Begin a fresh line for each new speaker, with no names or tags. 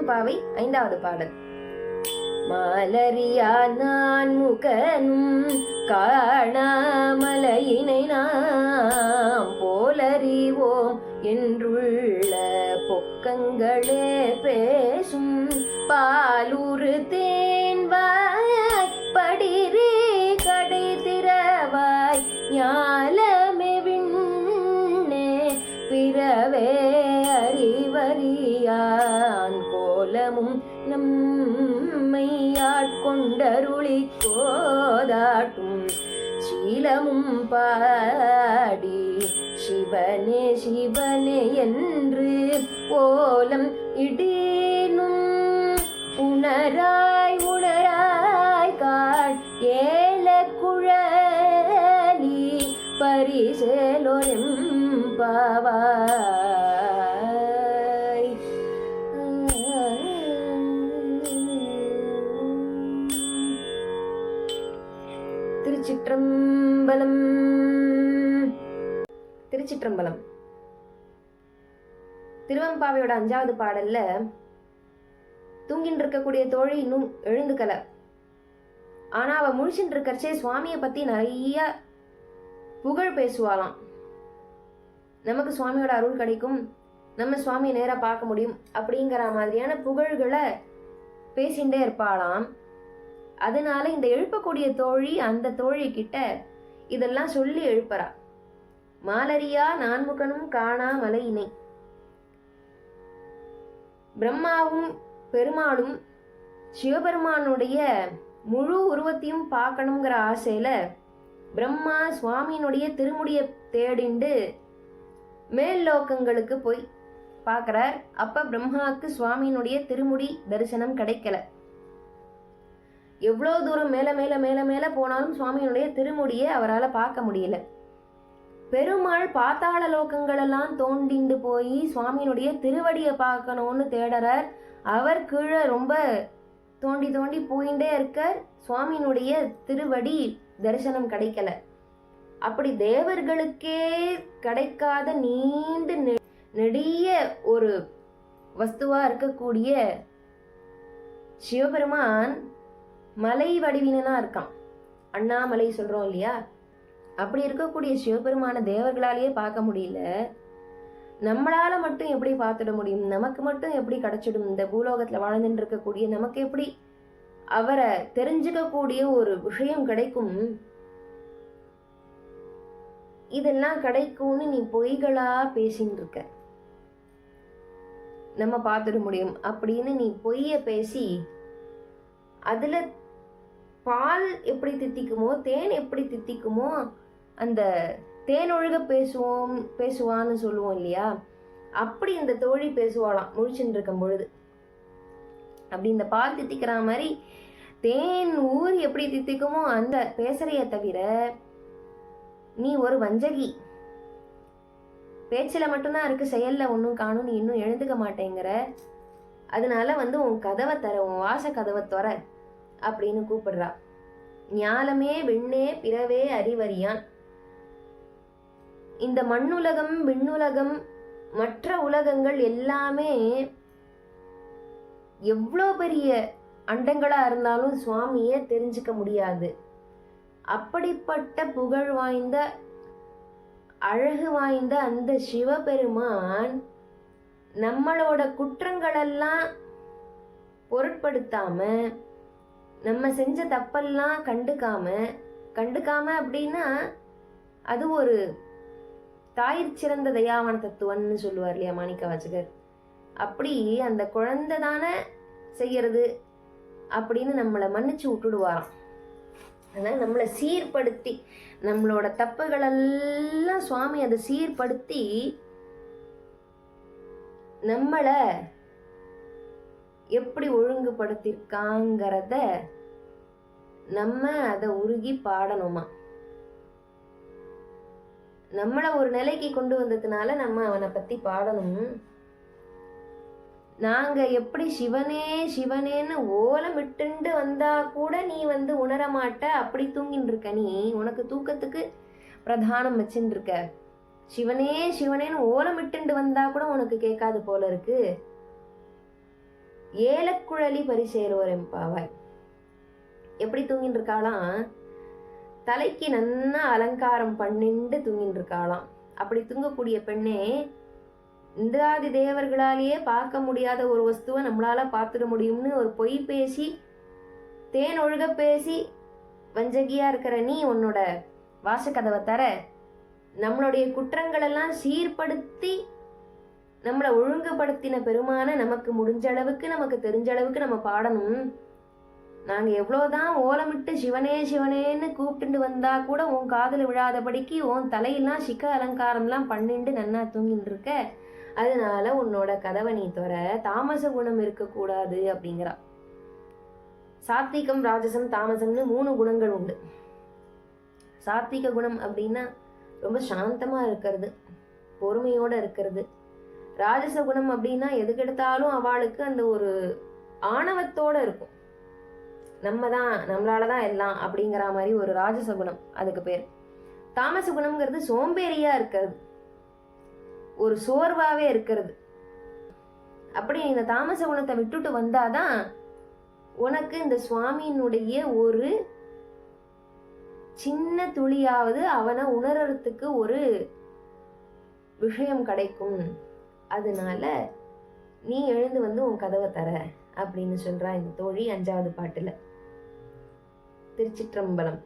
திருவம்பாவை ஐந்தாவது பாடல். மாலரியா நான் முகனும் காணாமலையினை நாம் போலறிவோம் என்றுள்ள பொக்கங்களே பேசும் பாலூரு தேன்வாய் படிரே கடை திறவாய் ஞாலமே விண்ணே பிறவே கோலமும் நம்மை ஆட்கொண்டருளி கோதாட்டும். சீலமும் பாடி சிவனே சிவனே என்று ஓலம் இடேனும். உணராய் உணராய் காட் ஏல குழலி பரிசேலோரும் பாவாய் திருச்சிற்றம்பலம். திருச்சிற்றம்பலம். திருவம்பாவையோட அஞ்சாவது பாடல்ல தூங்கின்னு இருக்கக்கூடிய தோழி இன்னும் எழுந்துக்கல ஆனா அவ முழிச்சுட்டு இருக்கிறச்சே சுவாமியை பத்தி நிறைய புகழ் பேசுவாளாம். நமக்கு சுவாமியோட அருள் கிடைக்கும். நம்ம சுவாமியை நேரா பார்க்க முடியும். அப்படிங்கிற மாதிரியான புகழ்களை பேசிகிட்டே இருப்பாளாம். அதனால இந்த எழுப்பக்கூடிய தோழி அந்த தோழி கிட்ட இதெல்லாம் சொல்லி எழுப்புறா. மாலரியா நான்முகனும் காணா மலையினை. பிரம்மாவும் பெருமாளும் சிவபெருமானுடைய முழு உருவத்தையும் பார்க்கணுங்கிற ஆசையில பிரம்மா சுவாமியினுடைய திருமுடியை தேடிண்டு மேல்லோக்கங்களுக்கு போய் பார்க்குறார். அப்ப பிரம்மாவுக்கு சுவாமியினுடைய திருமுடி தரிசனம் கிடைக்கல. எவ்வளோ தூரம் மேலே மேலே மேலே மேலே போனாலும் சுவாமியினுடைய திருமுடியை அவரால் பார்க்க முடியல. பெருமாள் பாத்தாள லோகங்களெல்லாம் தோண்டிண்டு போய் சுவாமியினுடைய திருவடியை பார்க்கணும்னு தேடுறார். அவர் கீழே ரொம்ப தோண்டி தோண்டி போயிட்டே இருக்க சுவாமியினுடைய திருவடி தரிசனம் கிடைக்கல. அப்படி தேவர்களுக்கே கிடைக்காத நீண்டு நெ- நெடிய ஒரு வஸ்துவா இருக்கக்கூடிய சிவபெருமான் மலை வடிவினனா இருக்கான் அண்ணாமலை சொல்றோம் இல்லையா? அப்படி இருக்கக்கூடிய சிவபெருமான தேவர்களாலேயே பார்க்க முடியல. நம்மளால மட்டும் எப்படி பார்த்துட முடியும்? நமக்கு மட்டும் எப்படி கிடைச்சிடும்? இந்த பூலோகத்துல வாழ்ந்துட்டு இருக்கக்கூடிய நமக்கு எப்படி அவரை தெரிஞ்சுக்கக்கூடிய ஒரு விஷயம் கிடைக்கும்? இதெல்லாம் கிடைக்கும்னு நீ பொய்களா பேசின்னு இருக்க. நம்ம பார்த்துட முடியும். அப்படின்னு நீ பொய்ய பேசி அதுல பால் எப்படி தித்திக்குமோ தேன் எப்படி தித்திக்குமோ அந்த தேன் ஒழுக பேசுவோம் பேசுவான்னு சொல்லுவோம் இல்லையா? அப்படி இந்த தோழி பேசுவாளாம் முழிச்சுட்டு இருக்கும் பொழுது. அப்படி இந்த பால் தித்திக்கிற மாதிரி தேன் ஊர் எப்படி தித்திக்குமோ அந்த பேசுறைய தவிர நீ ஒரு வஞ்சகி. பேச்சில் மட்டும்தான் இருக்கு செயலில் ஒன்றும் காணும் நீ இன்னும் எழுந்துக்க மாட்டேங்கிற. அதனால வந்து உன் கதவை தர உன் வாச கதவை துற. அப்படின்னு கூப்பிடுறா. ஞாலமே விண்ணே பிறவே அறிவறியான். இந்த மண்ணுலகம் விண்ணுலகம் மற்ற உலகங்கள் எல்லாமே எவ்வளோ பெரிய அண்டங்களா இருந்தாலும் சுவாமியை தெரிஞ்சுக்க முடியாது. அப்படிப்பட்ட புகழ் வாய்ந்த அழகு வாய்ந்த அந்த சிவபெருமான் நம்மளோட குற்றங்களெல்லாம் பொருட்படுத்தாமல் நம்ம செஞ்ச தப்பெல்லாம் கண்டுக்காம கண்டுக்காம அப்படின்னா அது ஒரு தாயிற் சிறந்த தயாவன தத்துவம்னு சொல்லுவார் இல்லையா மாணிக்க வாசகர். அப்படி அந்த குழந்தை தானே செய்யறது அப்படின்னு நம்மளை மன்னிச்சு விட்டுடுவாராம். அதனால நம்மளை சீர்படுத்தி நம்மளோட தப்புகளெல்லாம் சுவாமி அதை சீர்படுத்தி நம்மளை எப்படி ஒழுங்குபடுத்திருக்காங்கிறத நம்ம அதை உருகி பாடணுமா? நம்மளை ஒரு நிலைக்கு கொண்டு வந்ததுனால நம்ம அவனை பத்தி பாடணும். நாங்க எப்படி சிவனே சிவனேன்னு ஓலம் விட்டுண்டு வந்தா கூட நீ வந்து உணர மாட்ட அப்படி தூங்கின்னு இருக்க நீ. உனக்கு தூக்கத்துக்கு பிரதானம் வச்சுட்டு இருக்க சிவனே சிவனேன்னு ஓலமிட்டுண்டு வந்தா கூட உனக்கு கேட்காது போல இருக்கு. ஏலக்குழலி பரிசேரோர் எம்பாவாய் எப்படி தூங்கிட்டு இருக்காளாம் தலைக்கு நன்னா அலங்காரம் பண்ணிண்டு தூங்கிட்டு இருக்காளாம் அப்படி தூங்கக்கூடிய பெண்ணே இந்திராதி தேவர்களாலேயே பார்க்க முடியாத ஒரு வஸ்துவை நம்மளால பார்த்துட முடியும்னு ஒரு பொய் பேசி தேன் ஒழுக பேசி வஞ்சகியா இருக்கிற நீ உன்னோட வாசக்கதவை தர நம்மளுடைய குற்றங்களெல்லாம் சீர்படுத்தி நம்மளை ஒழுங்குபடுத்தின பெருமான நமக்கு முடிஞ்ச அளவுக்கு நமக்கு தெரிஞ்ச அளவுக்கு நம்ம பாடணும். நாங்கள் எவ்வளோதான் ஓலமிட்டு சிவனே சிவனேன்னு கூப்பிட்டுண்டு வந்தா கூட உன் காதில் விழாதபடிக்கு உன் தலையெல்லாம் சிக்க அலங்காரம்லாம் பண்ணிட்டு நன்னா தூங்கிட்டு இருக்க அதனால உன்னோட கதவை நீ துற தாமச குணம் இருக்கக்கூடாது அப்படிங்கிறா. சாத்விகம் ராஜசம் தாமசம்னு மூணு குணங்கள் உண்டு. சாத்விக குணம் அப்படின்னா ரொம்ப சாந்தமாக இருக்கிறது பொறுமையோடு இருக்கிறது. ராஜச குணம் அப்படின்னா எதுக்கெடுத்தாலும் அவளுக்கு அந்த ஒரு ஆணவத்தோட இருக்கும். நம்ம தான் நம்மளால தான் எல்லாம் அப்படிங்கிற மாதிரி ஒரு ராஜச குணம் அதுக்கு பேர். தாமச குணம்ங்கிறது சோம்பேறியா இருக்கிறது. ஒரு சோர்வாவே இருக்கிறது. அப்படி இந்த தாமச குணத்தை விட்டுட்டு வந்தாதான் உனக்கு இந்த சுவாமியினுடைய ஒரு சின்ன துளியாவது அவனை உணர்றதுக்கு ஒரு விஷயம் கிடைக்கும். அதனால நீ எழுந்து வந்து உன் கதவை தர அப்படின்னு சொல்றா இந்த தோழி அஞ்சாவது பாட்டுல. திருச்சிற்றம்பலம்.